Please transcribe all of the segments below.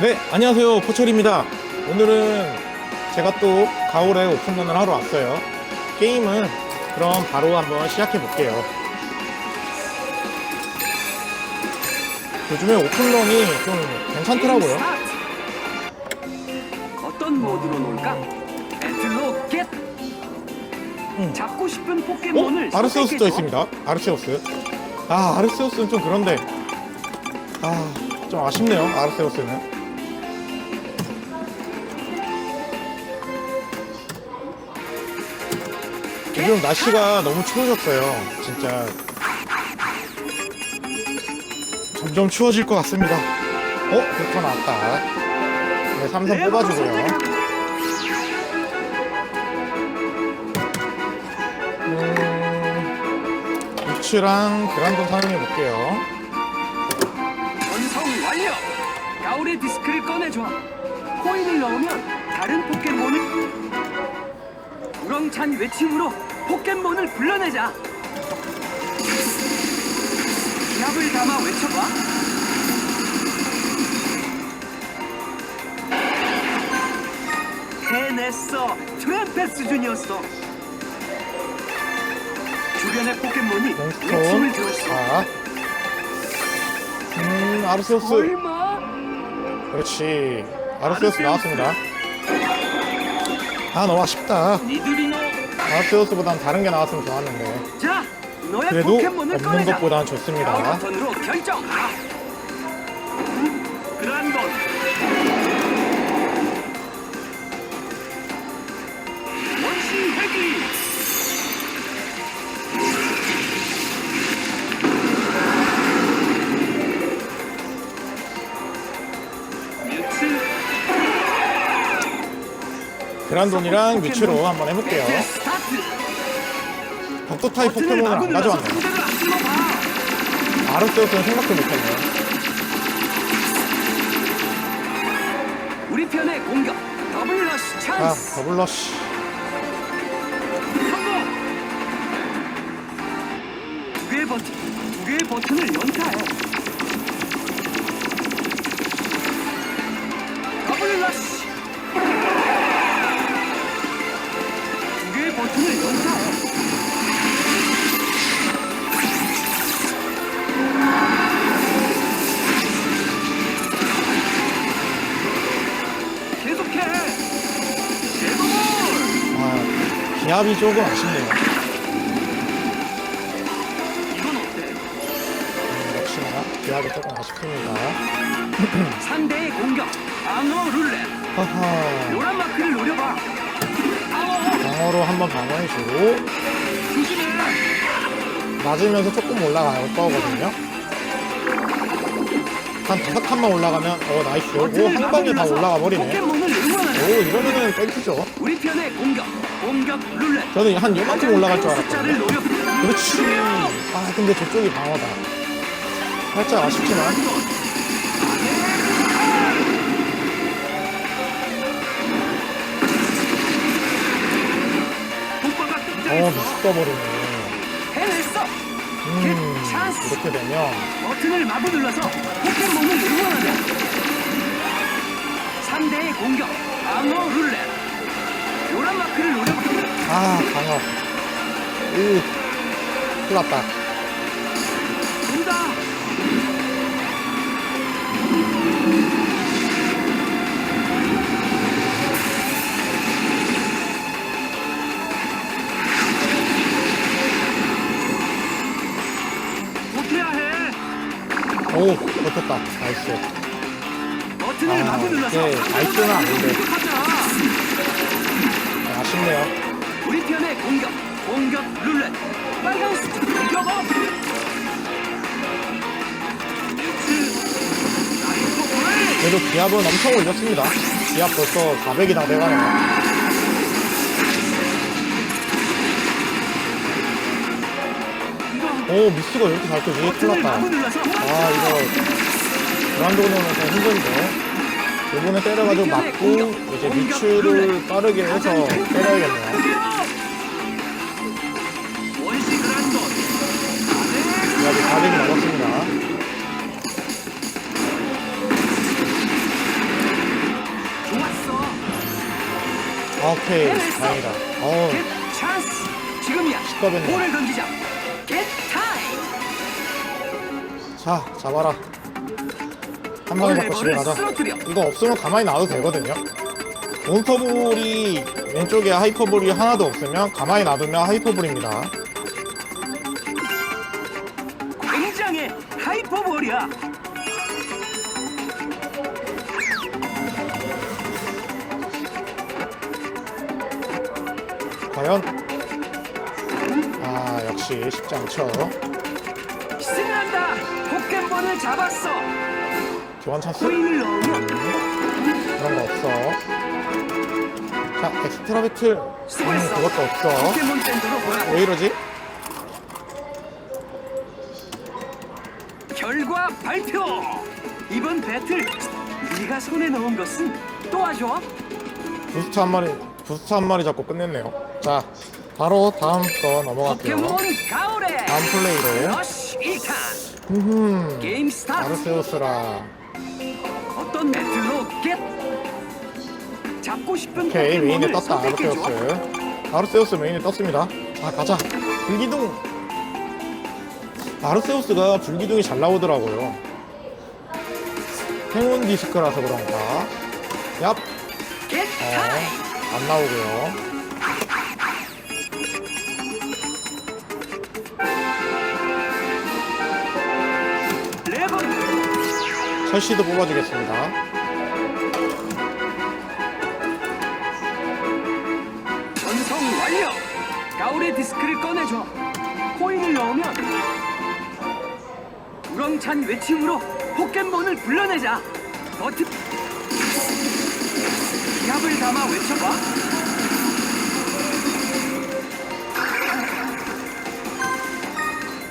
네, 안녕하세요. 포철입니다. 오늘은 제가 또 가을에 오픈런을 하러 왔어요. 게임은 그럼 바로 한번 시작해 볼게요. 요즘에 오픈런이 좀 괜찮더라고요. 어떤 모드로 놀까? 배틀로 겟! 잡고 싶은 포켓몬을 어? 아르세우스도. 있습니다. 아르세우스. 아, 아르세우스는 좀 그런데. 아, 좀 아쉽네요. 아르세우스는. 요즘 날씨가 너무 추워졌어요. 진짜. 점점 추워질 것 같습니다. 어? 부터 나왔다. 네, 삼성 네, 뽑아주고요. 음, 우츠랑 그란돈 사용해 볼게요. 완성 완료! 가오의 디스크를 꺼내줘. 코인을 넣으면 다른 포켓몬을 우렁찬 외침으로 포켓몬을 불러내자. 기합을 담아 외쳐봐. 해냈어. 트램페스 준이었어. 주변의 포켓몬이 몬스톤. 외침을 들었어. 자. 음, 아르세우스. 설마? 그렇지. 아르세우스 나왔습니다. 아, 너무 아쉽다. 니들이노? 아르세우스보단 다른 게 나왔으면 좋았는데. 자, 너의 그래도 포켓몬을 없는 꺼내자. 것보단 좋습니다. 턴으로 결정. 그란돈. 원시 회귀. 그란돈이랑 뮤츠로 한번 해볼게요. 벽도 타입 포켓몬을 안 가져왔네. 아르세우스는 생각도 못했네. 우리 편의 공격. 더블 러시 아, 찬스. 더블러쉬. 성공! 두 개의 버튼, 두 개의 버튼을 연타해. 압이 조금 아쉽네요. 음, 역시나 기압이 조금 아쉽습니다. 상대의 공격, 방어 룰렛. 하하. 노란 마크를 노려봐. 아워! 방어로 한번 방어해주고, 조심해! 맞으면서 조금 올라갈 거거든요. 한 다섯 칸만 올라가면, 어, 나이스. 오, 한 방에 다 올라가 버리네. 오, 이러면은 땡큐죠. 우리 편의 공격, 공격 룰렛. 저는 한 요만큼 올라갈 줄 숫자를 알았거든요. 노려. 그렇지. 아, 근데 저쪽이 방어다. 살짝 아쉽지만. 어, 떠버리네. 해냈어. 음, 찬스. 이렇게 되면. 버튼을 마구 눌러서 포켓몬을 응원하자. 상대의 공격, 방어 룰렛. 노란 마크를 노려봐. 아, 방어. 우, 큰일 났다. 돈다. 못해야 해. 오, 버텼다. 나이스. 버튼을 아, 마구 눌러서 네, 나이스는 아닌데. 공격하자. 아쉽네요. 우리 편의 공격, 공격 룰렛. 빨간 스틱 공격업. 그래도 기압은 엄청 올렸습니다. 기압 벌써 400이 다 돼가네요. 오, 미스가 이렇게 잘 뜨지? 큰일 났다. 아, 이거, 그란도는 좀 힘든데. 요번에 때려가지고 막고 이제 밑줄을 빠르게 해서 때려야겠네요. 아직 가득이 남았습니다. 오케이 다행이다. 어우. 찬스. 지금이야. 시끄럽네. 자 잡아라. 한 방에 잡고 집에 레버를 가자. 이거 없으면 가만히 놔도 되거든요 몬스터볼이 왼쪽에 하이퍼볼이 하나도 없으면 가만히 놔두면 하이퍼볼입니다 굉장해. 하이퍼볼이야. 과연 아 역시 쉽지 않죠 신난다. 포켓몬을 잡았어. 교환 찬스? 그런 거 없어 자 엑스트라 배틀 음. 그것도 없어. 왜 이러지? 결과 발표. 이번 배틀 네가 손에 넣은 것은 도와줘. 부스트 한 마리 부스트 한 마리 잡고 끝냈네요 자 바로 다음 거 넘어갈게요. 다음 플레이로 러쉬 1탄. 음 게임 스타트. 아르세우스라 어떤 배틀로 겟. 잡고 싶은 오케이 메인에 포켓몬을 떴다. 선택해 줘. 아르세우스 아르세우스 메인에 떴습니다. 자 가자. 불기둥. 아르세우스가 불기둥이 잘 나오더라고요. 행운 디스크라서 그런가? 얍. 겟 어, 타임. 안 나오고요 철시도 뽑아주겠습니다 전송 완료. 가오레 디스크를 꺼내줘. 코인을 넣으면 우렁찬 외침으로 포켓몬을 불러내자. 버티. 기합을 담아 외쳐봐.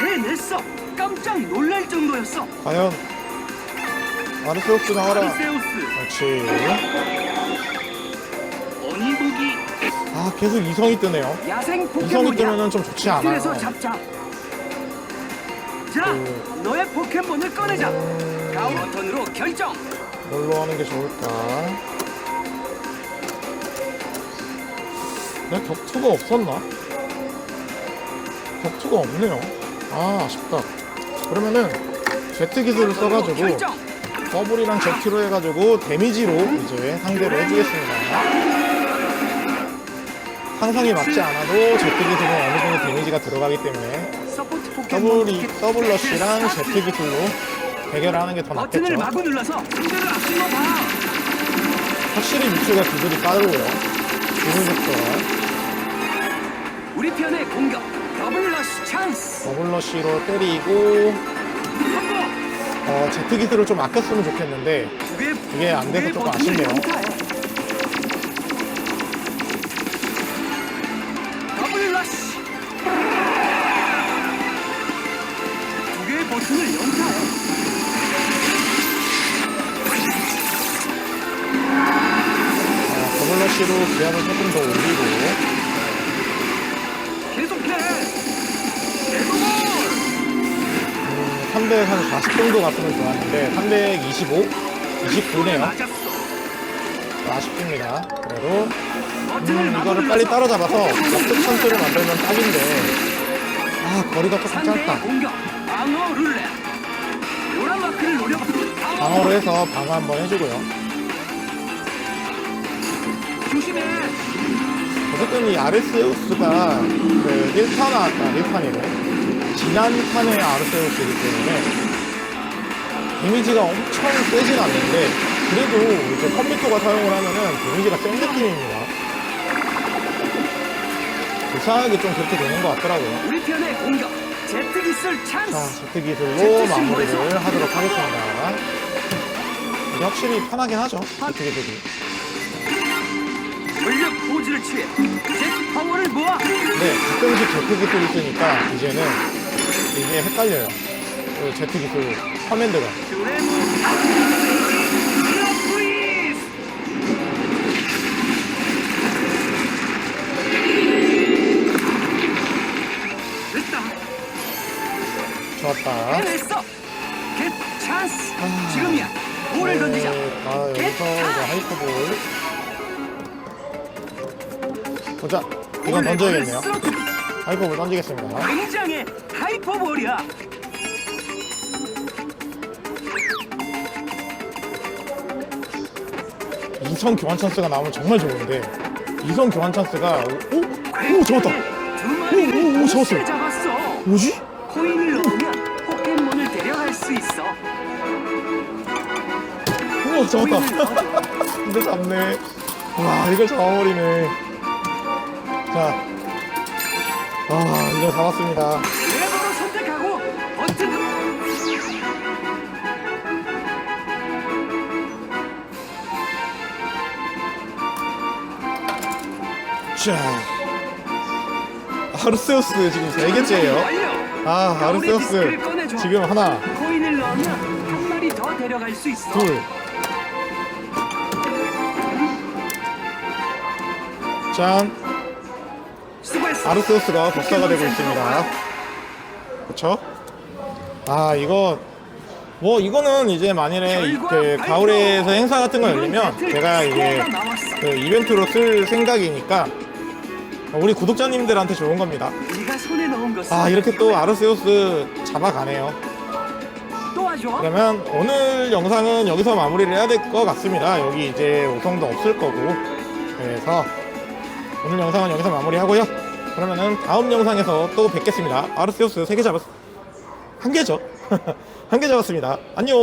해냈어. 깜짝 놀랄 정도였어. 과연 아르세우스 나와라 아르세우스, 그렇지 어니부기, 아 계속 이성이 뜨네요 야생 이성이 포켓몬이야. 뜨면은 좀 좋지 않아요 그래서 잡자. 자, 그- 너의 포켓몬을 꺼내자. 음, 가오 버튼으로 결정. 뭘로 하는 게 좋을까 내가 격투가 없었나? 격투가 없네요 아 아쉽다 그러면은 제트 기술을 써가지고 결정. 더블이랑 제트로 해가지고 데미지로 이제 상대를 해주겠습니다 상상이 맞지 않아도 제트 기술은 어느 정도 데미지가 들어가기 때문에 더블이 더블러시랑 제트 기술로 대결을 하는 게더 버튼을 낫겠죠 마구 눌러서 상대를 앞질러 봐. 확실히 미츠가 기술이 빠르고요 기술부터 우리 편의 공격. 더블 러시 찬스. 더블러시로 때리고. 어, 제트 기술을 좀 아꼈으면 좋겠는데 이게 안 돼서 조금 아쉽네요. 더블 러시. 두 개의 버튼을 연타해. 어, 더블러시로 기압을 조금 더 올리고 340 정도 갔으면 좋았는데 325? 29네요 맞았어. 아쉽습니다 그래도 음, 이거를 빨리 따라잡아서 역습 선수를 만들면 딱인데 아 거리가 조금 짧다 공격. 방어 룰렛. 노란 마크를 노려봐. 방어로 해서 방어 한번 해주고요. 어쨌든 이 아르세우스가 그 1타 나왔다 1탄이네 지난 탄의 아르세우스이기 때문에 데미지가 엄청 세진 않는데 그래도 이제 컴퓨터가 사용을 하면은 데미지가 센 느낌입니다 이상하게 좀 그렇게 되는 것 같더라고요 우리 편의 공격. 제트 기술 자 찬스. 제트 기술로 마무리를 하도록 하겠습니다 이게 확실히 편하긴 하죠 제트 기술이 전력 포즈를 취해. 제트 파워를 모아. 네, 가끔씩 제트 기술이 있으니까 이제는 이게 헷갈려요. 그 제트 기술 커맨드가. 좋았다. 겟 찬스. 아. 지금이야. 볼을 던지자. 네, 아, 여기서 이제 하이퍼볼. 보자. 이건 던져야겠네요. 하이퍼볼 던지겠습니다. 굉장해 하이퍼볼이야. 이성 교환 찬스가 나오면 정말 좋은데 이성 교환 찬스가 오? 오? 오 잡았다. 두 마리를 오, 오, 오, 동시에 잡았어. 잡았어. 뭐지? 코인을 넣으면 포켓몬을 데려갈 수 있어. 코인을 잡았다. 넣어. 근데 잡네. 와 이걸 잡아버리네. 자, 아 이걸 잡았습니다. 레버를 선택하고 버튼 자, 아르세우스 지금 세 개째예요. 완료. 아 야울의 아르세우스 디스크를 꺼내줘. 지금 하나, 코인을 넣으면 한 마리 더 데려갈 수 있어. 둘. 짠. 아르세우스가 복사가 되고 있습니다. 그렇죠? 아 이거 뭐 이거는 이제 만일에 그 가을에서 행사 같은 거 열리면 제가 이게 그 이벤트로 쓸 생각이니까 우리 구독자님들한테 좋은 겁니다. 아 이렇게 또 아르세우스 잡아가네요. 그러면 오늘 영상은 여기서 마무리를 해야 될 것 같습니다. 여기 이제 오성도 없을 거고 그래서 오늘 영상은 여기서 마무리하고요. 그러면은 다음 영상에서 또 뵙겠습니다. 아르세우스 3개 잡았 한 개죠. 한 개 잡았습니다. 안녕.